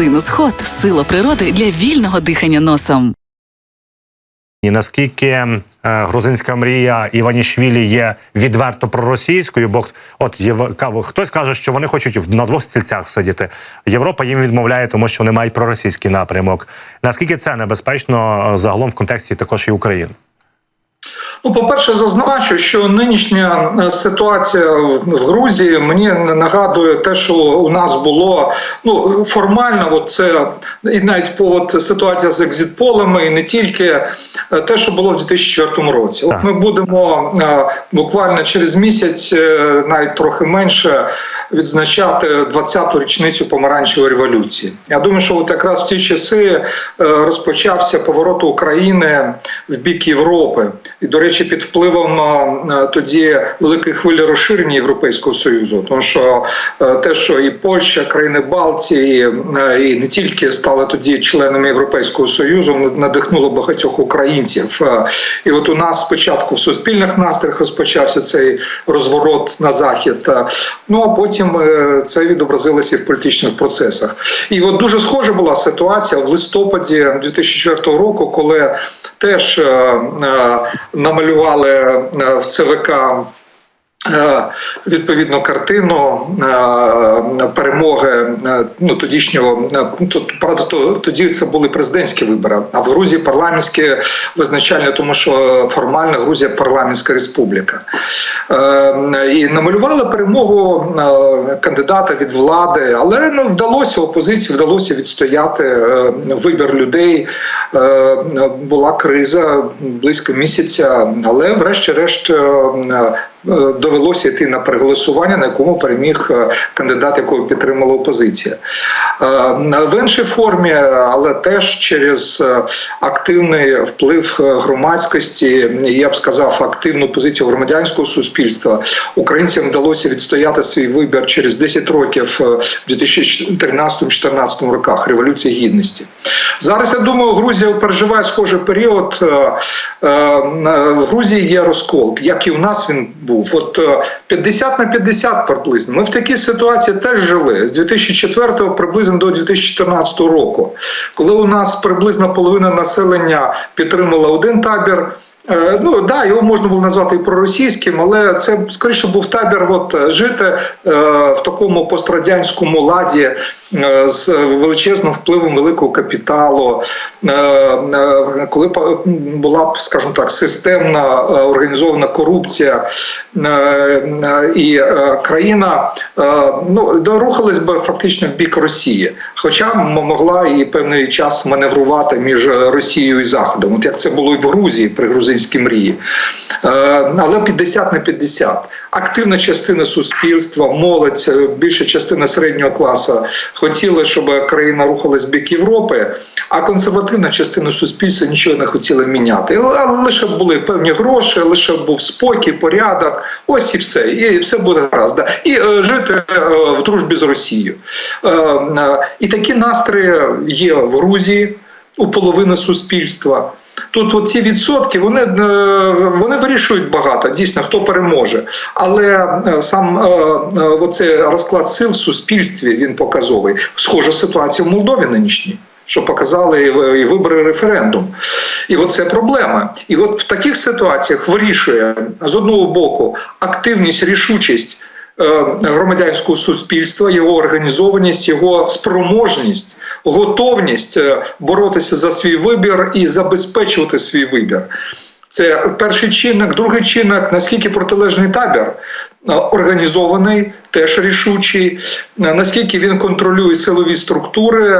Синусход сила природи для вільного дихання носом. І наскільки е, грузинська мрія Іванішвілі є відверто проросійською, бо от Єв- хтось каже, що вони хочуть в- на двох стільцях сидіти. Європа їм відмовляє, тому що вони мають проросійський напрямок. Наскільки це небезпечно е, загалом в контексті також і України? Ну, по-перше, зазначу, що нинішня е, ситуація в Грузії мені нагадує те, що у нас було ну формально, от це і навіть по от ситуація з екзитполами, і не тільки е, те, що було в 2004 році. От ми будемо е, буквально через місяць, навіть трохи менше, відзначати 20-ту річницю помаранчевої революції. Я думаю, що от якраз в ті часи розпочався поворот України в бік Європи. І, до речі, під впливом е, тоді великої хвилі розширення Європейського Союзу, тому що е, те, що і Польща, країни Балтії, е, і не тільки стали тоді членами Європейського Союзу, надихнуло багатьох українців. Е, І от у нас спочатку в суспільних настроях розпочався цей розворот на захід. е, Ну а потім е, це відобразилося і в політичних процесах. І от дуже схожа була ситуація в листопаді 2004 року, коли теж е, е, намалювали е, в ЦВК. Відповідну картину е, перемоги е, ну тодішнього е, правда, то тоді це були президентські вибори. А в Грузії парламентські визначальні, тому що формально Грузія парламентська республіка. І намалювали перемогу кандидата від влади, але ну вдалося опозиції, вдалося відстояти вибір людей. Була криза близько місяця, але врешті-решт. Довелося на переголосування, на якому переміг е, кандидат, якого підтримала опозиція. Е, В іншій формі, але теж через е, активний вплив громадськості, я б сказав, активну позицію громадянського суспільства, українцям вдалося відстояти свій вибір через 10 років в 2013-2014 роках Революції Гідності. Зараз я думаю, Грузія переживає схожий період. В Грузії є розкол, як і у нас він був. От 50 на 50 приблизно. Ми в такій ситуації теж жили з 2004 приблизно до 2014 року, коли у нас приблизно половина населення підтримала один табір. Е, Ну да, його можна було назвати і проросійським, але це скоріше був табір от, жити е, в такому пострадянському ладі е, з величезним впливом великого капіталу, е, е, коли була, скажімо так, системна е, організована корупція, е, і е, країна е, ну, рухалась би фактично в бік Росії, хоча могла і певний час маневрувати між Росією і Заходом, от як це було і в Грузії при грузинській мрії. Е, Але 50 на 50. Активна частина суспільства, молодь, е, більша частина середнього класу хотіла, щоб країна рухалась в бік Європи, а консервативна частина суспільства нічого не хотіла міняти. Але лише були певні гроші, лише був спокій, порядок. Ось і все. І все буде гаразд. І е, жити в дружбі з Росією. І такі настрої є в Грузії у половини суспільства. Тут от ці відсотки вони, е, вони вирішують багато, дійсно, хто переможе. Але е, сам е, оцей розклад сил в суспільстві він показовий. Схожа ситуація в Молдові нинішній. Що показали і вибори референдум, і от це проблема. І от в таких ситуаціях вирішує з одного боку активність, рішучість громадянського суспільства, його організованість, його спроможність, готовність е, боротися за свій вибір і забезпечувати свій вибір. Це перший чинник, другий чинник, наскільки протилежний табір організований, теж рішучий, е, наскільки він контролює силові структури, е,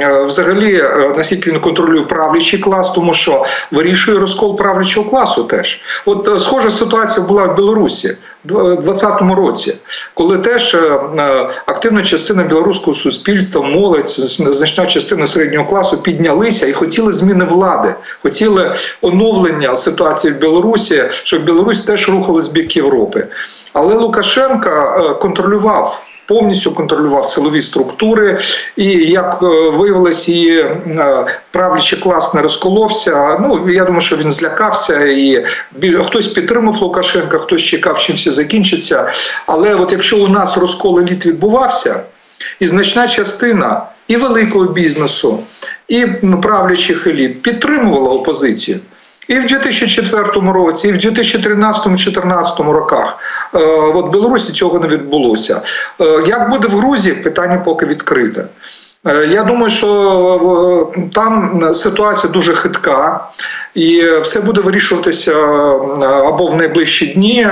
е, взагалі, е, наскільки він контролює правлячий клас, тому що вирішує розкол правлячого класу теж. От е, схожа ситуація була в Білорусі в 2020 році, коли теж е, е, активна частина білоруського суспільства, молодь, зна- значна частина середнього класу піднялися і хотіли зміни влади, хотіли оновлення ситуації в Білорусі, щоб Білорусь теж рухалась в бік Європи. Але Лукашенка е, контролював. Повністю контролював силові структури, і як е, виявилось, і е, правлячий клас не розколовся. Ну я думаю, що він злякався, і хтось підтримав Лукашенка, хтось чекав, чим все закінчиться. Але от якщо у нас розкол еліт відбувався. І значна частина і великого бізнесу, і правлячих еліт підтримувала опозицію. І в 2004 році, і в 2013-2014 роках е, в Білорусі цього не відбулося. Е, як буде в Грузії, питання поки відкрите. Е, Я думаю, що е, там ситуація дуже хитка, і все буде вирішуватися е, або в найближчі дні,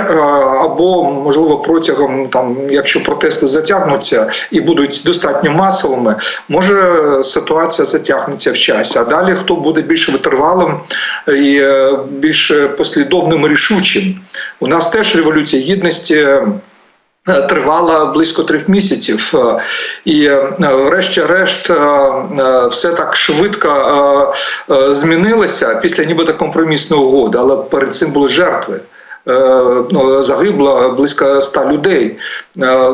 або можливо протягом там, якщо протести затягнуться і будуть достатньо масовими, може ситуація затягнеться в часі. А далі хто буде більш витривалим і більш послідовним рішучим? У нас теж революція гідності. Тривала близько трьох місяців, Е, і е, врешті-решт е, все так швидко змінилося після нібито компромісної угоди, але перед цим були жертви. Ну, загибло близько ста людей.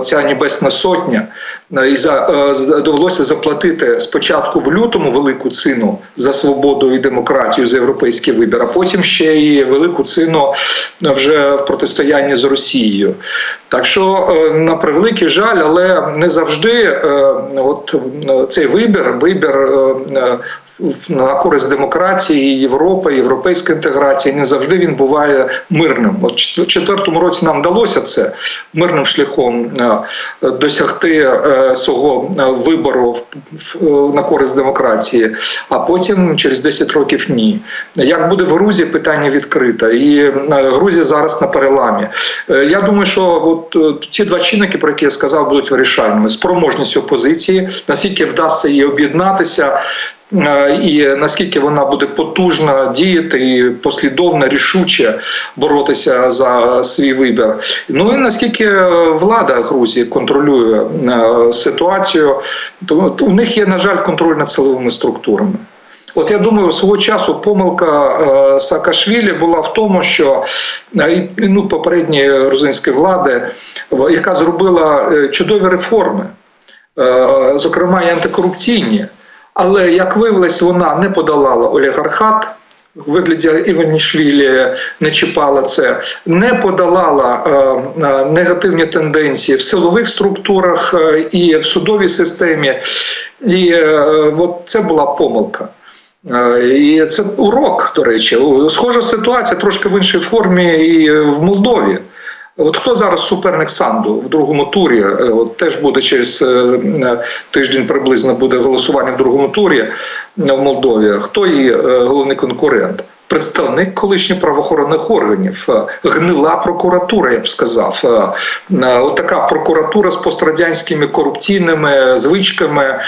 Ця небесна сотня. Е, І за е, довелося заплатити спочатку в лютому велику ціну за свободу і демократію за європейський вибір, а потім ще і велику ціну вже в протистоянні з Росією. Так що, е, на превеликий жаль, але не завжди от цей вибір, вибір на користь демократії, Європи, європейської інтеграції, не завжди він буває мирним. От 2004 році нам вдалося це мирним шляхом досягти свого е, вибору в- в- на користь демократії, а потім через 10 років ні. Як буде в Грузії, питання відкрите. І е, Грузія зараз на переламі. Е, Я думаю, що от ці два чинники, про які я сказав, будуть вирішальними: спроможність опозиції, наскільки вдасться їй об'єднатися. Е, І наскільки вона буде потужно діяти і послідовно, рішуче боротися за свій вибір. Ну і наскільки влада Грузії контролює е, ситуацію, то у них є, на жаль, контроль над силовими структурами. От я думаю, свого часу помилка е, Саакашвілі була в тому, що ну, попередні грузинські влади, яка зробила чудові реформи, зокрема і антикорупційні, але як виявилось, вона не подолала олігархат. В вигляді Іванішвілі не чіпала це, не подолала е, е, негативні тенденції в силових структурах е, і в судовій системі. І е, от це була помилка. Е, І це урок, до речі. Схожа ситуація трошки в іншій формі і в Молдові. От хто зараз суперник Санду в другому турі? Е, От теж буде через е, е, тиждень приблизно буде голосування в другому турі в Молдові. Хто її головний конкурент? Представник колишніх правоохоронних органів, е, гнила прокуратура, я б сказав. Е, е, От така прокуратура з пострадянськими корупційними звичками,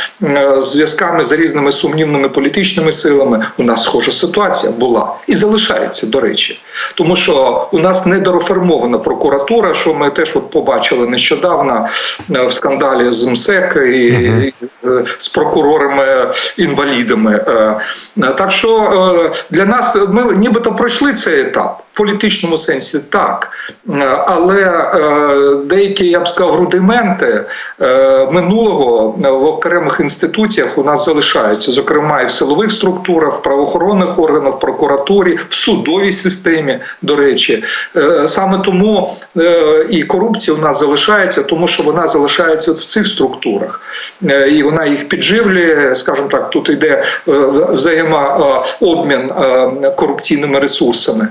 зв'язками з різними сумнівними політичними силами. У нас схожа ситуація була і залишається, до речі, тому що у нас недореформована прокуратура, що ми теж от побачили нещодавно в скандалі з МСЕК і, е, з прокурорами інвалідами. Так що для нас ми нібито пройшли цей етап. Політичному сенсі так, Е, але е, деякі, я б сказав, рудименти е, минулого в окремих інституціях у нас залишаються, зокрема і в силових структурах, в правоохоронних органах, в прокуратурі, в судовій системі. До речі, саме тому і корупція у нас залишається, тому що вона залишається в цих структурах, і вона їх підживлює. скажімо так, тут йде взаємообмін корупційними ресурсами.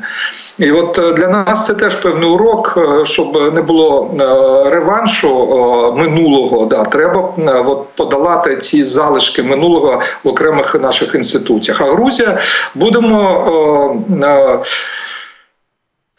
І от е, для нас це теж певний урок, е, щоб не було е, реваншу минулого. Да, треба от подолати ці залишки минулого в окремих наших інституціях. А Грузія будемо.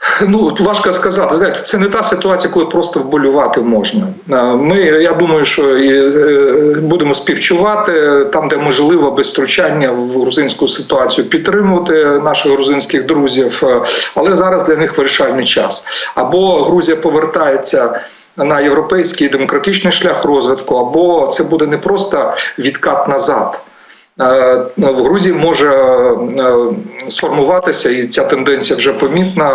Ну, важко сказати. Знаєте, це не та ситуація, коли просто вболювати можна. Ми, я думаю, що е, будемо співчувати там, де можливо без втручання в грузинську ситуацію, підтримувати наших грузинських друзів. Е, Але зараз для них вирішальний час. Або Грузія повертається. На європейський демократичний шлях розвитку, або це буде не просто відкат назад. Е, В Грузії може е, сформуватися, і ця тенденція вже помітна,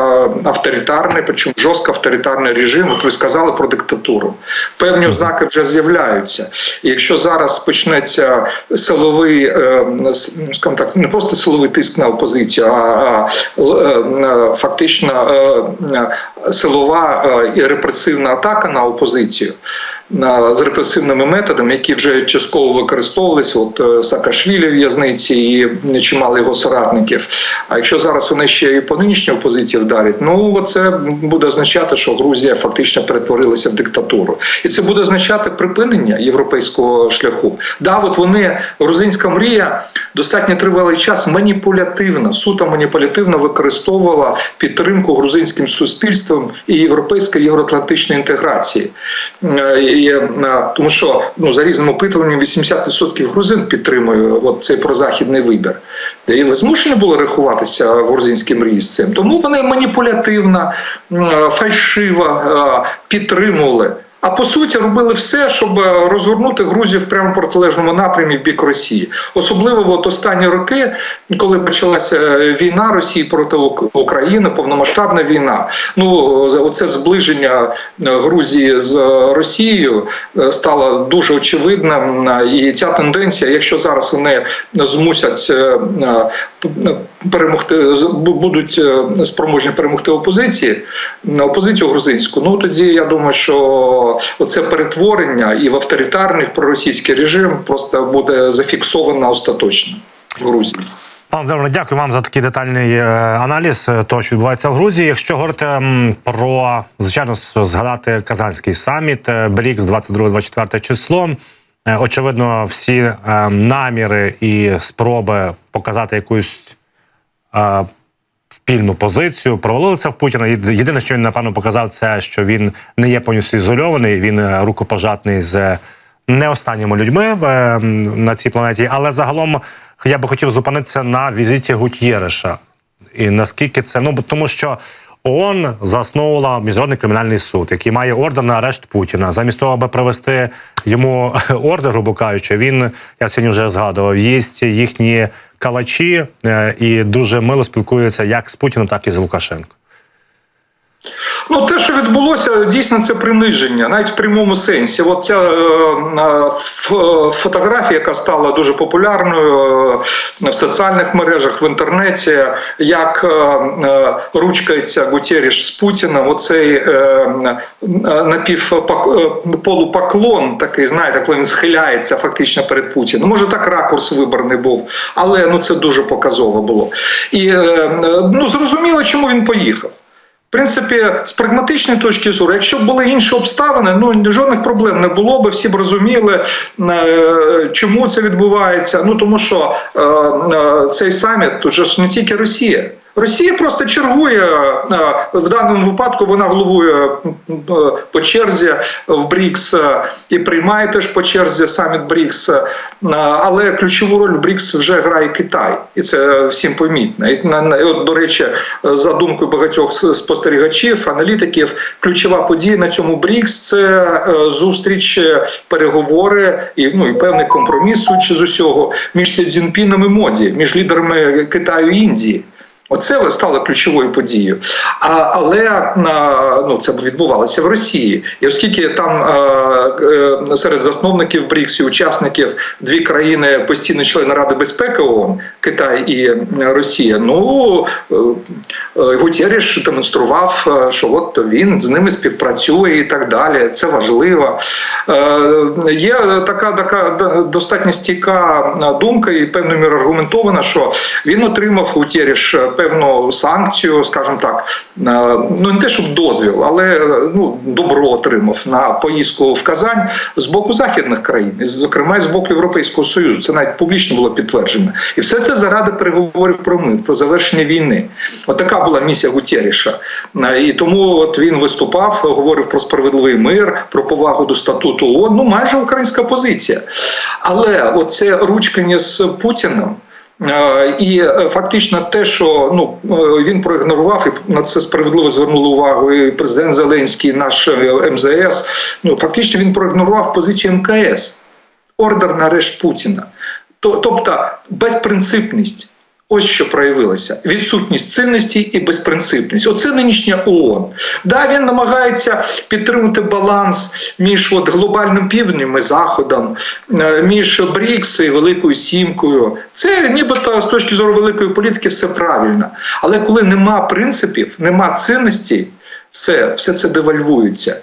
авторитарний, причому жорстко авторитарний режим. От ви сказали про диктатуру. Певні ознаки вже з'являються. І якщо зараз почнеться силовий, е, скажімо так, не просто силовий тиск на опозицію, а, е, е, фактично е, е, силова е, і репресивна атака на опозицію. З репресивними методами, які вже частково використовувалися. От е, Саакашвілі в'язниці і чимало його соратників. А якщо зараз вони ще і по нинішній опозиції вдарять, ну це буде означати, що Грузія фактично перетворилася в диктатуру, і це буде означати припинення європейського шляху. Да, от вони грузинська мрія достатньо тривалий час маніпулятивно, суто маніпулятивно використовувала підтримку грузинським суспільством і європейської євроатлантичної інтеграції. Е, І, е, тому що ну за різним опитуванням 80% грузин підтримує от цей прозахідний вибір. І ви змушені були рахуватися грузинській мрії з цим. Тому вони маніпулятивно, фальшива, е, підтримували. А по суті робили все, щоб е, розгорнути Грузію в прямо протилежному напрямі в бік Росії, особливо от останні роки, коли почалася е, війна Росії проти Ук- України, повномасштабна війна. Ну е, оце зближення Грузії з Росією стало дуже очевидним. І ця тенденція, якщо зараз вони змусять перемогти, будуть спроможні перемогти опозиції, опозицію грузинську, ну тоді я думаю, що оце перетворення і в авторитарний, в проросійський режим просто буде зафіксовано остаточно в Грузії. Пане Володимире, дякую вам за такий детальний е, аналіз е, того, що відбувається в Грузії. Якщо говорити про звичайно згадати казанський саміт е, БРІКС 22-24 число. Очевидно, всі наміри і спроби показати якусь спільну позицію провалилися в Путіна. Єдине, що він напевно показав, це що він не є повністю ізольований. Він е, рукопожатний з не останніми людьми в, е, на цій планеті. Але загалом я би хотів зупинитися на візиті Гутєреша. І наскільки це ну тому, що ООН засновувала міжнародний кримінальний суд, який має ордер на арешт Путіна. Замість того, аби привести йому ордер, грубо кажучи, він я сьогодні вже згадував, їсть їхні калачі е, і дуже мило спілкується як з Путіним, так і з Лукашенко. Ну, те, що відбулося, дійсно це приниження, навіть в прямому сенсі. От ця е, фотографія, яка стала дуже популярною е, в соціальних мережах, в інтернеті, як е, е, ручкається Гутєріш з Путіним, оцей е, е, напівполупоклон, такий, знаєте, коли він схиляється фактично перед Путіним. Може, так ракурс виборний був, але ну це дуже показово було. І е, ну зрозуміло, чому він поїхав. В принципі, з прагматичної точки зору, якщо б були інші обставини, ну жодних проблем не було би, всі б розуміли, е, чому це відбувається. Ну тому що е, е, цей саміт тут же не тільки Росія. Росія просто чергує е, в даному випадку. Вона головує е, по черзі в БРІКС е, і приймає теж по черзі саміт БРІКС. Але ключову роль в БРІКС вже грає Китай, і це всім помітно. І от, до речі, за думкою багатьох спостерігачів, аналітиків, ключова подія на цьому БРІКС це зустріч, переговори і ну і певний компроміс, судячи з усього, між Сі Цзіньпіном і Моді, між лідерами Китаю і Індії. Оце стало ключовою подією. А, але ну, це відбувалося в Росії. І оскільки там е, серед засновників БРІКС і учасників дві країни постійно члени Ради безпеки ООН, Китай і е, Росія, ну е, Гутєріш демонстрував, що от він з ними співпрацює і так далі. Це важливо. Є така, така достатньо стійка думка і певною мірою аргументована, що він отримав Гутєріш певну санкцію, скажімо так, е, ну не те, щоб дозвіл, але е, ну добро отримав на поїздку в Казань з боку західних країн, зокрема з боку Європейського союзу. Це навіть публічно було підтверджено, і все це заради переговорів про мир, про завершення війни. От така була місія Гутєріша. Е, І тому от він виступав, говорив про справедливий мир, про повагу до статуту ООН, ну майже українська позиція. Але оце ручкання з Путіним. Е, І е, фактично те, що ну е, він проігнорував, і на це справедливо звернули увагу і президент Зеленський, наш МЗС. Ну фактично він проігнорував позицію МКС, ордер на арешт Путіна. Тобто безпринципність. Ось що проявилося: відсутність цінності і безпринципність. Оце нинішня ООН. Да, він намагається підтримати баланс між от глобальним півднем і заходом, е, між БРІКС і Великою Сімкою. Це нібито з точки зору великої політики все правильно. Але коли нема принципів, нема цінностей. Все, все це девальвується.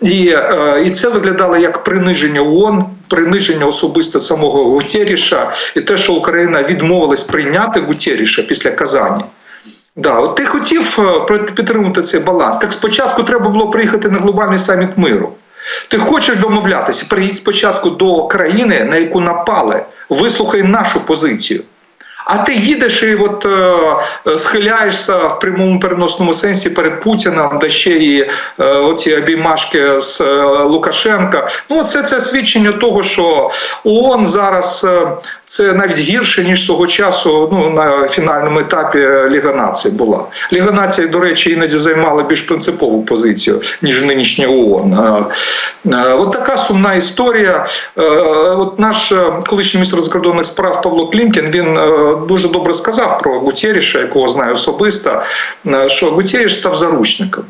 І, е, і це виглядало як приниження ООН, приниження особисто самого Гутєріша, і те, що Україна відмовилась прийняти Гутєріша після Казані. Да, от ти хотів е, підтримувати цей баланс. Так спочатку треба було приїхати на глобальний саміт миру. Ти хочеш домовлятися, приїдь спочатку до країни, на яку напали, вислухай нашу позицію. А ти їдеш і от е, схиляєшся в прямому переносному сенсі перед Путіним, да ще і е, оці обіймашки з е, Лукашенка. Ну, це, це свідчення того, що ООН зараз це навіть гірше, ніж свого часу ну, на фінальному етапі Ліга націй була. Ліга націй, до речі, іноді займала більш принципову позицію, ніж нинішня ООН. Е, е, От така сумна історія. Е, От наш е, колишній міністр закордонних справ Павло Клімкін він е, дуже добре сказав про Гутєріша, якого знаю особисто, е, що Гутєріш став заручником.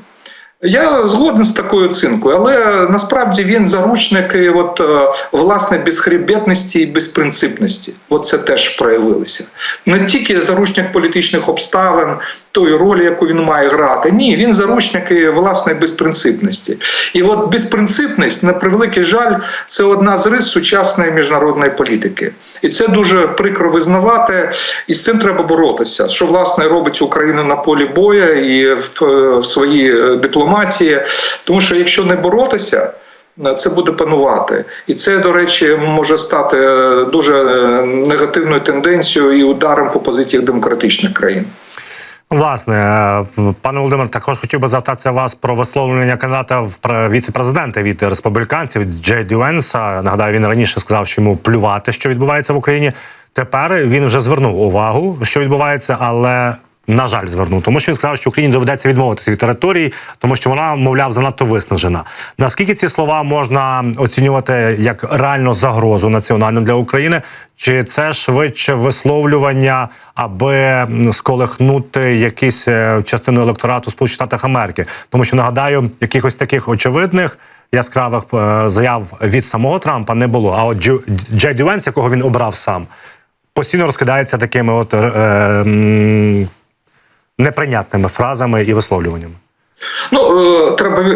Я згоден з такою оцінкою, але насправді він заручник і от е, власне безхребетності і безпринципності. От це теж проявилося. Не тільки заручник політичних обставин, тої ролі, яку він має грати. Ні, він заручник власної безпринципності. І от безпринципність, на превеликий жаль, це одна з рис сучасної міжнародної політики. І це дуже прикро визнавати, і з цим треба боротися. Що власне робить Україна на полі боя і в, в своїй е, дипломатії. Тому що якщо не боротися. е, Це буде панувати, і це, до речі, може стати е, дуже е, негативною тенденцією і ударом по позиціях демократичних країн. Власне, пане Володимир, також хотів би запитатися вас про висловлення кандидата в пре- віце-президенти від республіканців Джей Ді Венса. Нагадаю, він раніше сказав, що йому плювати, що відбувається в Україні. Тепер він вже звернув увагу, що відбувається, але на жаль, звернув, тому що він сказав, що Україні доведеться відмовитися від території, тому що вона, мовляв, занадто виснажена. Наскільки ці слова можна оцінювати як реальну загрозу національну для України? Чи це швидше висловлювання, аби сколихнути якісь е, частину електорату Сполучених Штатів Америки? Тому що нагадаю, якихось таких очевидних яскравих е, заяв від самого Трампа не було. А от Джей Ді Венс, якого він обрав сам, постійно розкидається такими от е, неприйнятними фразами і висловлюваннями. Ну е, треба е,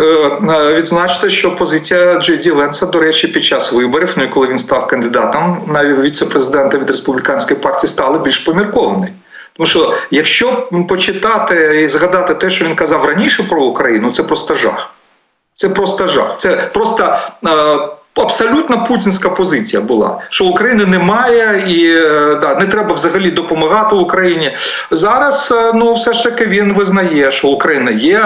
е, відзначити, що позиція Джей Ленса, до речі, під час виборів, ну і коли він став кандидатом на віце-президента від республіканської партії, стали більш поміркований. Тому що якщо почитати і згадати те, що він казав раніше про Україну, це просто жах. Це просто жах. Це просто е, абсолютно путінська позиція була, що України немає і е, да, не треба взагалі допомагати Україні. Зараз е, ну все ж таки він визнає, що Україна є,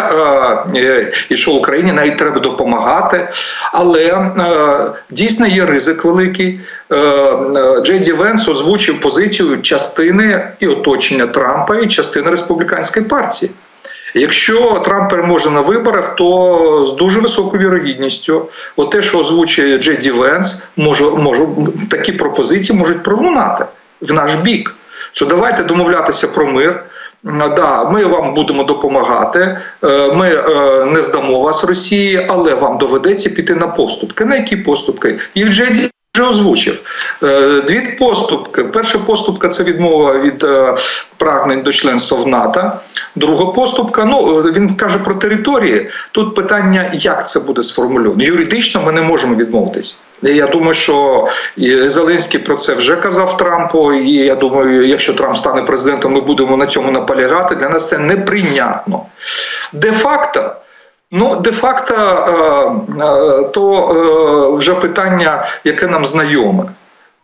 е, і що Україні навіть треба допомагати. Але дійсно є ризик великий. Е, е, Джей Ді Венс озвучив позицію частини і оточення Трампа і частини республіканської партії. Якщо Трамп переможе на виборах, то з дуже високою вірогідністю, от те, що озвучує Джей Ді Венс, може, може такі пропозиції можуть пролунати в наш бік. Що давайте домовлятися про мир. Да, ми вам будемо допомагати. е, Ми е, не здамо вас Росії, але вам доведеться піти на поступки. На які поступки? Їх Джей Ді вже озвучив Е, дві поступки. Перша поступка це відмова від е, прагнень до членства в НАТО. Друга поступка. Ну е, він каже про території. Тут питання, як це буде сформульовано. Юридично ми не можемо відмовитись. Я думаю, що Зеленський про це вже казав Трампу. І я думаю, якщо Трамп стане президентом, ми будемо на цьому наполягати. Для нас це неприйнятно. Де факто. Ну, де-факто, е, е, то е, вже питання, яке нам знайоме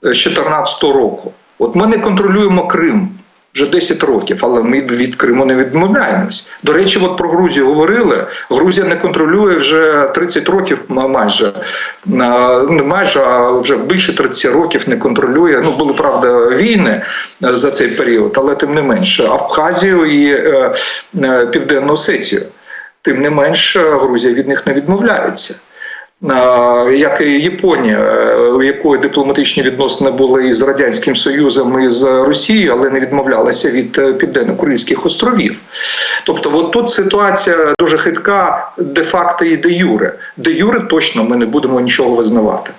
з 2014 року. От ми не контролюємо Крим вже 10 років, але ми від Криму не відмовляємось. До речі, от про Грузію говорили. Грузія не контролює вже 30 років майже. Не майже, а вже більше 30 років не контролює. Ну, були, правда, війни за цей період, але тим не менше Абхазію і Південну Осетію. Тим не менш, е, Грузія від них не відмовляється. Е, Як і Японія, е, у якої дипломатичні відносини були із Радянським Союзом і з Росією, але не відмовлялася від е, Південно-Курильських островів. Тобто, от тут ситуація дуже хитка де-факто і де-юре. Де-юре точно ми не будемо нічого визнавати.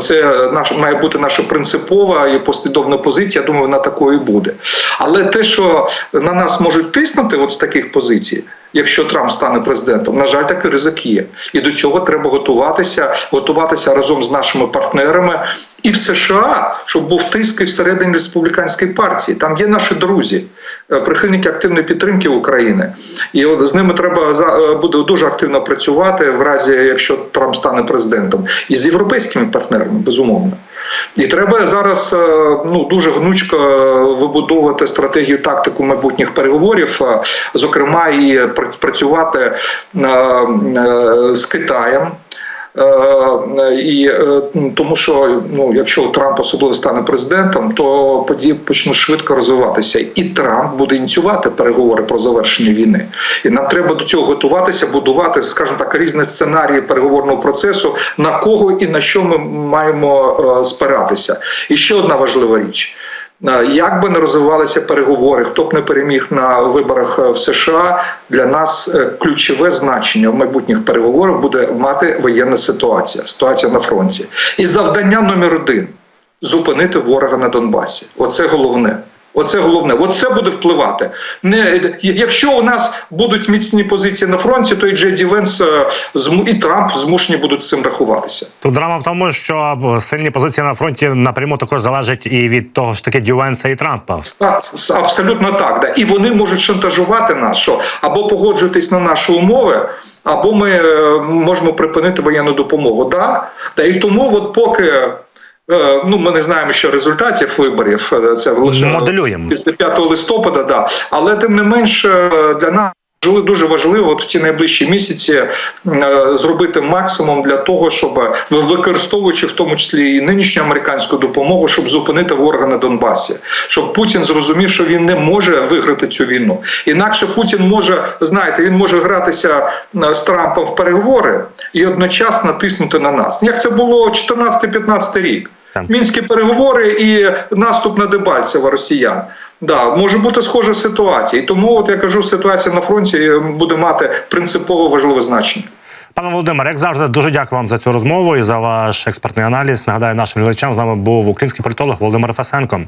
Це наша має бути наша принципова і послідовна позиція. Я думаю, вона такою буде. Але те, що на нас можуть тиснути, от з таких позицій. Якщо Трамп стане президентом. На жаль, такий ризик є. І до цього треба готуватися, готуватися разом з нашими партнерами і в США, щоб був тиск і всередині республіканської партії. Там є наші друзі, прихильники активної підтримки України. І от з ними треба е, буде дуже активно працювати в разі, якщо Трамп стане президентом, і з європейськими партнерами, безумовно. І треба зараз е, ну дуже гнучко е, вибудовувати стратегію тактику майбутніх переговорів, е, зокрема і працювати е, е, з Китаєм. Е, І е, тому, що ну, якщо Трамп особливо стане президентом, то події почнуть швидко розвиватися, і Трамп буде ініціювати переговори про завершення війни. І нам треба до цього готуватися, будувати, скажімо так, різні сценарії переговорного процесу, на кого і на що ми маємо е, спиратися. І ще одна важлива річ. Е, Як би не розвивалися переговори, хто б не переміг на виборах е, в США, для нас е, ключове значення в майбутніх переговорах буде мати воєнна ситуація, ситуація на фронті. І завдання номер один зупинити ворога на Донбасі. Оце головне. Оце головне. Оце буде впливати. Не якщо у нас будуть міцні позиції на фронті, то і Джеді Венс е, і Трамп змушені будуть з цим рахуватися. Тут драма в тому, що сильні позиції на фронті напряму також залежать і від того ж таки Дювенса і Трампа. Абсолютно так. Да. І вони можуть шантажувати нас, що або погоджуйтесь на наші умови, або ми е, можемо припинити воєнну допомогу. Да? Да. І тому, от поки е, ну, ми не знаємо ще результатів виборів, е, це лише Моделюємо. після 5 листопада, да. але тим не менш е, для нас. Дуже важливо от в ці найближчі місяці е, зробити максимум для того, щоб використовуючи в тому числі і нинішню американську допомогу, щоб зупинити ворога на Донбасі, щоб Путін зрозумів, що він не може виграти цю війну. Інакше Путін може знаєте, він може гратися е, з Трампом в переговори і одночасно тиснути на нас. Як це було 14-15 рік? Мінські переговори і наступ на Дебальцева росіян. Да, може бути схожа ситуація. І тому, от я кажу, ситуація на фронті е, буде мати принципово важливе значення. Пане Володимире, як завжди, дуже дякую вам за цю розмову і за ваш експертний аналіз. Нагадаю, нашим глядачам з нами був український політолог Володимир Фасенко.